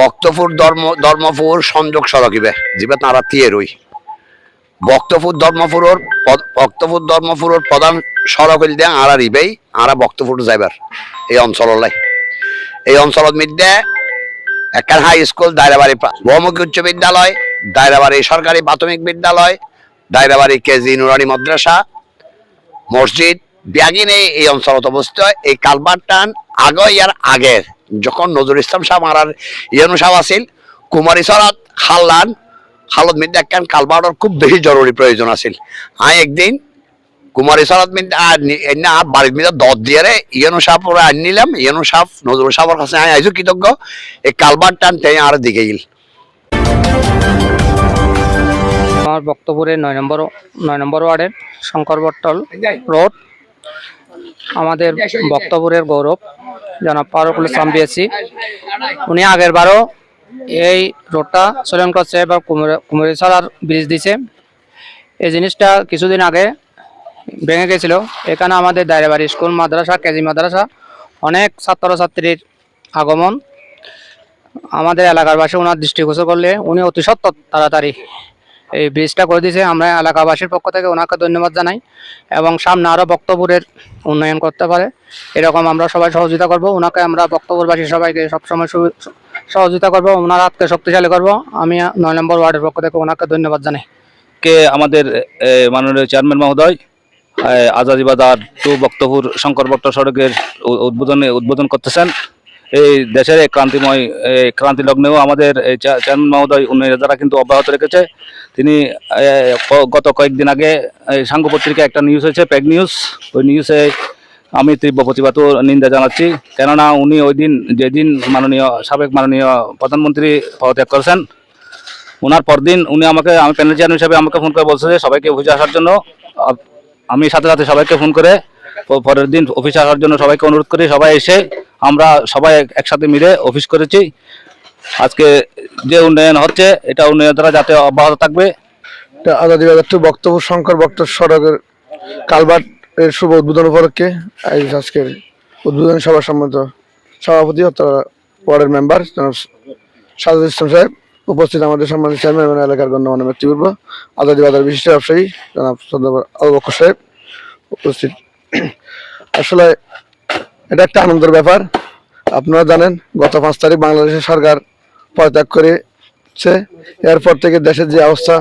বক্তপুর ধর্ম, ধর্মপুর সংযোগ সড়কিবে যিবে তারা তিয়ে রই। বক্তপুর ধর্মপুরের বক্তপুর ধর্মপুরের প্রধান সড়ক দিয়ে আরা রিবেই আরা বক্তপুর যাইবার এই অঞ্চললাই। এই অঞ্চলত মধ্যে একখান হাই স্কুল, দায়রাবাড়ি বহুমুখী উচ্চ বিদ্যালয়, দায়রাবাড়ি সরকারি প্রাথমিক বিদ্যালয়, দায়রাবাড়ি কেজি নুরানি মাদ্রাসা, মসজিদ ব্যাগিন এই অঞ্চলত অবস্থিত। এই কালবারটান আগে ইয়ার আগের। যখন নজরুল ইসলাম সাহ মারার ইয়নু সাহ আছিল কুমারী সরাত খাল্লান খালত মিদ্যা একখান কালবারটার খুব বেশি জরুরি প্রয়োজন আছিল। আই একদিন কুমারী সরাত মিদ্যা বাড়ির মিদ্যা দর দিয়ে রে ইয়নু সাহ পরে আন নিলাম। ইয়নু সাহ নজরুল সাহের কাছে আমি আইসু কৃতজ্ঞ। এই কালবার টান টেনে আর দিকে গেল। আমার বক্তপুরের নয় নম্বর নয় নম্বর ওয়ার্ডের শঙ্কর বট্টল রোড। আমাদের বক্তপুরের গৌরব জনাব ফারুকুল ইসলাম বিএসসি উনি আগের বারও এই রোডটা সলেন করছে এবার কুমুরিছড়ার ব্রিজ দিছে। এই জিনিসটা কিছুদিন আগে ভেঙে গেছিল। এখানে আমাদের দায়রাবাড়ি স্কুল মাদ্রাসা কেজি মাদ্রাসা অনেক ছাত্রছাত্রীর আগমন। আমাদের এলাকার বাসী ওনার দৃষ্টিগোচর করলে উনি অতি সত্তর তাড়াতাড়ি। এই ব্রিজটা করে দিয়েছে। আমরা এলাকাবাসীর পক্ষ থেকে ওনাকে ধন্যবাদ জানাই এবং সামনে আরও বক্তব্যের উন্নয়ন করতে পারে। এরকম আমরা সবাই সহযোগিতা করব। ওনাকে আমরা বক্তব্যবাসী সবাইকে সবসময় সহযোগিতা করব। ওনার হাতকে শক্তিশালী করব। আমি নয় নম্বর ওয়ার্ডের পক্ষ থেকে ওনাকে ধন্যবাদ জানাই। কে আমাদের মাননীয় চেয়ারম্যান মহোদয় এ, আজাদি বাজার টু বক্তপুর শঙ্কর ভট্ট সড়কের উদ্বোধনে উদ্বোধন করতেছেন। এই দেশের ক্রান্তিময়, এই ক্রান্তি লগ্নেও আমাদের এই চেয়ারম্যান মহোদয় উন্নয়নের দ্বারা কিন্তু অব্যাহত রেখেছে, তিনি গত কয়েকদিন আগে এই সাংঘ পত্রিকায় একটা নিউজ হয়েছে প্যাগ নিউজ ওই নিউজে আমি তীব্র প্রতিবাদ নিন্দা জানাচ্ছি, কেননা উনি ওই দিন যেদিন মাননীয়, সাবেক মাননীয় প্রধানমন্ত্রী পদত্যাগ করেছেন ওনার পরদিন উনি আমাকে, আমি প্যানেল চেয়ারম্যান হিসাবে আমাকে ফোন করে বলছে যে সবাইকে অফিসে আসার জন্য আমি সাথে সাথে সবাইকে ফোন করে পরের দিন অফিসে আসার জন্য সবাইকে অনুরোধ করি, সবাই এসে আমরা সবাই একসাথে মিলে অফিস করেছি। আজকে যে উন্নয়ন হচ্ছে, এটা উন্নয়ন দ্বারা যাতে অব্যাহত থাকবে। আজাদি বাজার বক্তব্য, শঙ্কর ভক্ত সড়কের কালভার্ট এর শুভ উদ্বোধন উপলক্ষে আজকের উদ্বোধন সভা সম্মত সভাপতি ওয়ার্ডের মেম্বার জনাব সাজুল ইসলাম সাহেব উপস্থিত আমাদের সম্মানিত চেয়ারম্যান এলাকার গণ্যমান্য ব্যক্তিবর্গ, আজাদি বাজার বিশিষ্ট ব্যবসায়ী জনাব সদর আবু সাহেব উপস্থিত। আসলে এটা একটা আনন্দের ব্যাপার। আপনারা জানেন, গত পাঁচ তারিখ বাংলাদেশের সরকার পদত্যাগ করেছে। এরপর থেকে দেশের যে অবস্থা,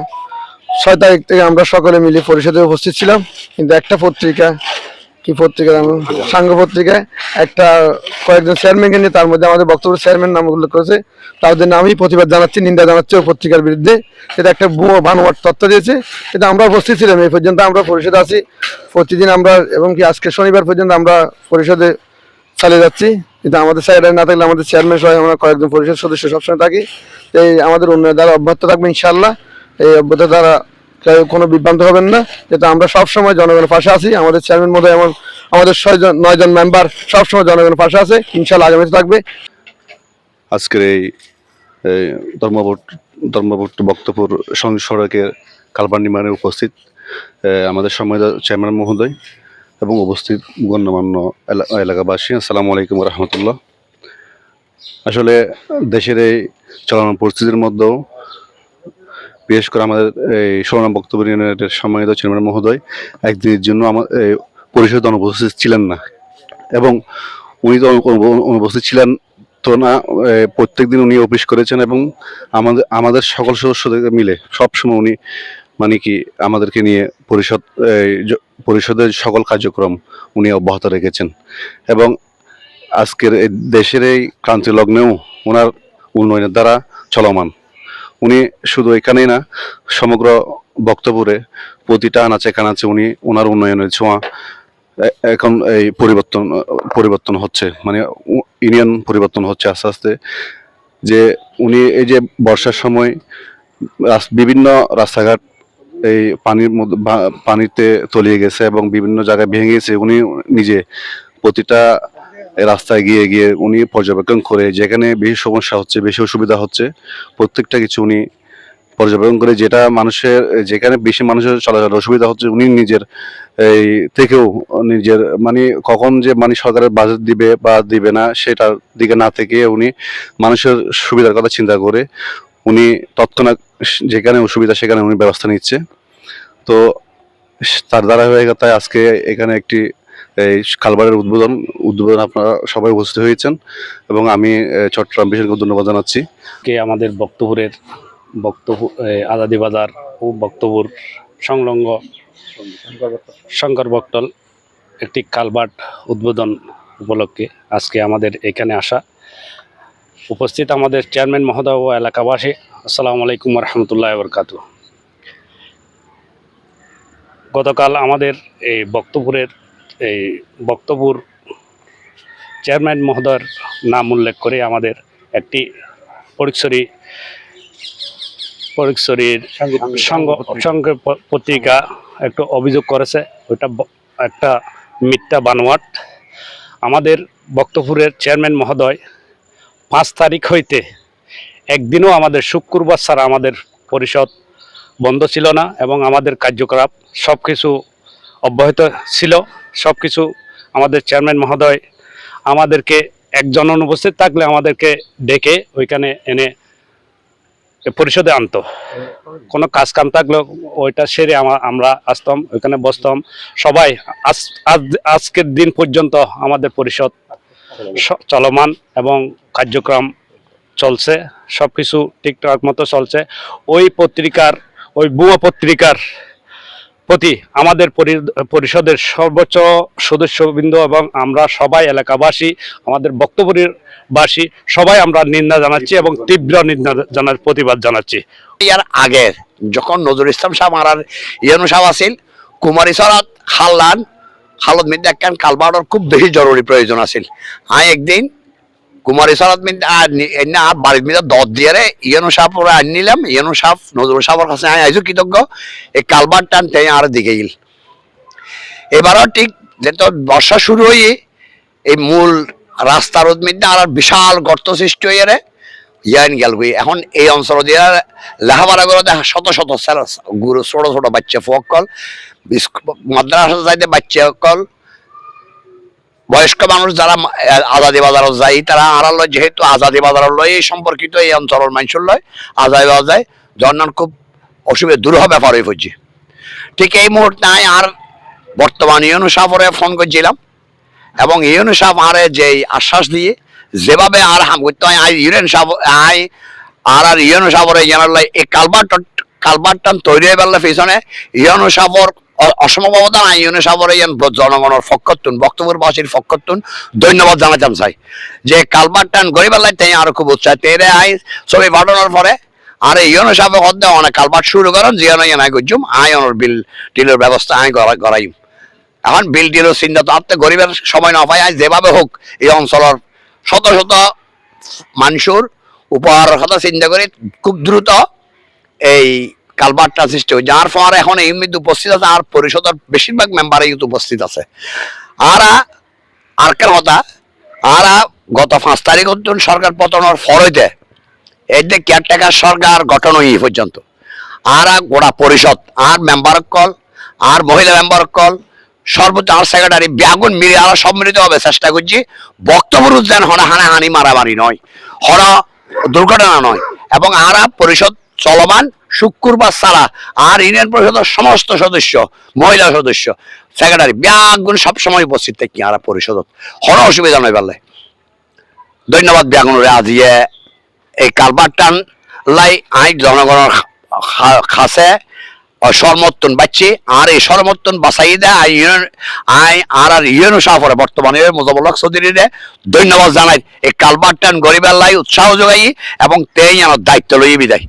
ছয় তারিখ থেকে আমরা সকলে মিলে পরিষদে উপস্থিত ছিলাম। কিন্তু একটা পত্রিকা, কি পত্রিকা সাংঘ পত্রিকায় একটা কয়েকজন চেয়ারম্যানকে নিয়ে তার মধ্যে আমাদের বক্তব্য চেয়ারম্যান নাম উল্লেখ করেছে। তাদের নামই প্রতিবাদ জানাচ্ছি, নিন্দা জানাচ্ছি ওই পত্রিকার বিরুদ্ধে। সেটা একটা ভুয়ো ভানুয়ার তথ্য দিয়েছে। এটা আমরা উপস্থিত ছিলাম, এই পর্যন্ত আমরা পরিষদে আছি। প্রতিদিন আমরা, এবং কি আজকে শনিবার পর্যন্ত আমরা পরিষদে চালিয়ে যাচ্ছি। কিন্তু আমাদের সাইডে না থাকলে আমাদের চেয়ারম্যান সহ আমরা কয়েকজন পরিষদ সদস্য সবসময় থাকি। এই আমাদের উন্নয়ন দ্বারা অব্যাহত থাকবে ইনশাল্লাহ এই অব্যাহত দ্বারা কোনো বিভ্রান্ত হবেন না। যেটা আমরা সবসময় জনগণের পাশে আছি, আমাদের চেয়ারম্যান মধ্যে এমন আমাদের ছয়জন নয়জন মেম্বার সবসময় জনগণের পাশে আছে। ইনশাল্লাহ আগামীতে থাকবে। আজকের এই ধর্মভট ধর্মভট্ট বক্তপুর সড়কের কালবার নির্মাণে উপস্থিত আমাদের সময় চেয়ারম্যান মহোদয়। এবং উপস্থিত গণ্যমান্য এলাকাবাসী, আসসালামু আলাইকুম রহমতুল্লাহ। আসলে দেশের এই চলমান পরিস্থিতির মধ্যেও বিশেষ করে আমাদের এই সোনাম বক্তব্য ইউনিয়নের সম্মানিত চেয়ারম্যান মহোদয়, একদিনের জন্য আমার পরিষদ অনুপস্থিত ছিলেন না এবং উনি তো অনু- অনু- অনুপস্থিত ছিলেন তো না প্রত্যেক দিন উনি অফিস করেছেন এবং আমাদের আমাদের সকল সদস্যদের মিলে সবসময় উনি মানে কি আমাদেরকে নিয়ে পরিষদ পরিষদের সকল কার্যক্রম উনি অব্যাহত রেখেছেন। এবং আজকের এই দেশের এই ক্রান্তি লগ্নেও ওনার উন্নয়নের দ্বারা চলমান। উনি শুধু এখানেই না, সমগ্র বক্তব্যে প্রতিটা আনাচে কানাচে উনি ওনার উন্নয়নের ছোঁয়া এখন এই পরিবর্তন পরিবর্তন হচ্ছে। মানে ইউনিয়ন পরিবর্তন হচ্ছে আস্তে আস্তে। যে উনি এই যে বর্ষার সময় বিভিন্ন রাস্তাঘাট এই পানির মধ্যে পানিতে তলিয়ে গেছে এবং বিভিন্ন জায়গায় ভেঙে গেছে। উনি নিজে প্রতিটা রাস্তায় গিয়ে গিয়ে উনি পর্যবেক্ষণ করে, যেখানে বেশি সমস্যা হচ্ছে, বেশি অসুবিধা হচ্ছে, প্রত্যেকটা কিছু উনি পর্যবেক্ষণ করে, যেটা মানুষের, যেখানে বেশি মানুষের চলাচল অসুবিধা হচ্ছে, উনি নিজের এই থেকেও নিজের মানে কখন যে মানে সরকারের বাজেট দিবে বা দিবে না, সেটার দিকে না থেকে উনি মানুষের সুবিধার কথা চিন্তা করে উনি তৎক্ষণাৎ যেখানে অসুবিধা সেখানে উনি ব্যবস্থা নিচ্ছে। তো তার ধারাবাহিকতায় আজকে এখানে একটি এই কালবারের উদ্বোধন উদ্বোধন আপনারা সবাই উপস্থিত হয়েছেন এবং আমি চট্টগ্রাম বিশেষজ্ঞ ধন্যবাদ জানাচ্ছি। কে আমাদের বক্তপুরের বক্তব্য আজাদি বাজার ও বক্তপুর সংলগ্ন শঙ্কর বক্তল, একটি কালবাট উদ্বোধন উপলক্ষে আজকে আমাদের এখানে আসা। উপস্থিত আমাদের চেয়ারম্যান মহোদয় ও এলাকাবাসী। আসসালামু আলাইকুম রহমতুল্লাহ বরকাত গতকাল আমাদের এই বক্তপুরের, এই বক্তপুর চেয়ারম্যান মহোদয়ের নাম উল্লেখ করে আমাদের একটি পরিচরি পরিচরির সঙ্গ প- পত্রিকা একটু অভিযোগ করেছে। ওইটা একটা মিথ্যা বানোয়াট। আমাদের বক্তপুরের চেয়ারম্যান মহোদয় পাঁচ তারিখ হইতে একদিনও আমাদের শুক্রবার ছাড়া আমাদের পরিষদ বন্ধ ছিল না এবং আমাদের কার্যকলাপ সব কিছু অব্যাহত ছিল। সব কিছু আমাদের চেয়ারম্যান মহোদয় আমাদেরকে একজন অনুপস্থিত থাকলে আমাদেরকে ডেকে ওইখানে এনে পরিষদে আনতো। কোনো কাজ কাম থাকলেও ওইটা সেরে আমা- আমরা আসতাম, ওইখানে বসতাম। সবাই আজ আজ- আজকের দিন পর্যন্ত আমাদের পরিষদ চলমান এবং কার্যক্রম চলছে সব কিছু ঠিকঠাক মতো চলছে। ওই পত্রিকার, ওই বুয়া পত্রিকার প্রতি আমাদের পরিষদের সর্বোচ্চ সদস্যবৃন্দ এবং আমরা সবাই এলাকাবাসী, আমাদের বক্তব্যবাসী, সবাই আমরা নিন্দা জানাচ্ছি এবং তীব্র নিন্দা জানার প্রতিবাদ জানাচ্ছি। ইয়ার আগে যখন নজরুল ইসলাম সাহ আর ইয়ানু সাহ আছিল কুমারী সরাত খাল্লান খালত মিদ্যা একখান কালবাড়র খুব বেশি জরুরি প্রয়োজন আছিল। আই একদিন, কুমারী সরাত মিদ্যা বাড়ির মিদ্যা দর দিয়ে রে, ইয়ানু পরে আন নিলাম, ইয়ানু সাহ নজরুল সাহর কাছে আই আইজু কৃতজ্ঞ। এই কালবার টান তাই আর দিকে গেল। এবারও ঠিক যেহেতু বর্ষা শুরু হয়ে, এই মূল রাস্তার মধ্যে আর বিশাল গর্ত সৃষ্টি হয়ে রে। ইয়ান গেল গই এখন এই অঞ্চল দিয়ে লেখাপড়া করে শত শত গুরু ছোট ছোট বাচ্চা ফকল মাদ্রাসা যাইতে বাচ্চা সকল বয়স্ক মানুষ যারা আজাদি বাজারত যায় তারা আড়াল লয় যেহেতু আজাদি বাজার লয়, এই সম্পর্কিত এই অঞ্চলের মানুষের লয়, আজাদি বাজার যায়। জন্নান খুব অসুবিধা দুরূহ ব্যাপার হয়ে পড়ছে ঠিক এই মুহূর্তে আর বর্তমান ইউনু সাফরে ফোন করছিলাম এবং ইউনু সাহ আরে যে আশ্বাস দিয়ে যেভাবে আর হাম করতে আই ইউরেন সাহ আই আর আর ইউনু সাহরে জানালাই এই কালবার কালবারটান তৈরি হয়ে পারলে পিছনে ইউনু সাহর অসম্ভব আই ইউনু সাহর ইয়ান জনগণের ফকতুন বক্তব্যবাসীর ফকতুন ধন্যবাদ জানাতাম চাই। যে কালবারটান গরিবাল্লাই তাই আরও খুব উৎসাহ তেরে আই, ছবি পাঠানোর পরে, আর ইউনু সাহেব হদ্দে অনেক কালবার শুরু করেন জিয়ান ইয়ান আই গজ্জুম আই অনর বিল টিলের ব্যবস্থা আই করাইম। এখন বিল টিল চিন্তা তো আত্মে গরিবের সময় না পাই আজ যেভাবে হোক, এই অঞ্চলের শত শত মানুষের উপহারের কথা চিন্তা করে খুব দ্রুত এই কালবারটা সৃষ্টি হয় যার ফলে এখন এই মধ্যে উপস্থিত আছে, আর পরিষদের বেশিরভাগ মেম্বারই কিন্তু উপস্থিত আছে। আর আর কেন কথা, আর গত পাঁচ তারিখ অন্তর সরকার পতনের ফরইতে এই যে কেয়ারটেকার সরকার গঠন হই পর্যন্ত। আর গোড়া পরিষদ, আর মেম্বার কল, আর মহিলা মেম্বার কল সর্বোচ্চ আর সেক্রেটারি ব্যাগুন মিলে আর সম্মিলিত হবে, চেষ্টা করছি। বক্তব্য যেন হনা হানা হানি মারামারি নয়, হরা দুর্ঘটনা নয়, এবং আরা পরিষদ চলমান শুক্রবার ছাড়া আর ইউনিয়ন পরিষদের সমস্ত সদস্য, মহিলা সদস্য, সেক্রেটারি ব্যাগুন সবসময় উপস্থিত থাকি আরা পরিষদত। হর অসুবিধা নয় পারলে। ধন্যবাদ ব্যাগুনরে, আজিয়ে এই কালবার টান লাই আই জনগণের খাসে। সমর্থন বাচ্চি, আর এই সর্বোত্তন বাসাইদা আই আর আর ইউনিয়ন সাফরে। বর্তমানে মুজাবুল্লাহ চৌধুরীরে ধন্যবাদ জানাই। এই কালবার টান গরিবের লাই উৎসাহ যোগাই এবং তেই আমার দায়িত্ব লই বিদায়।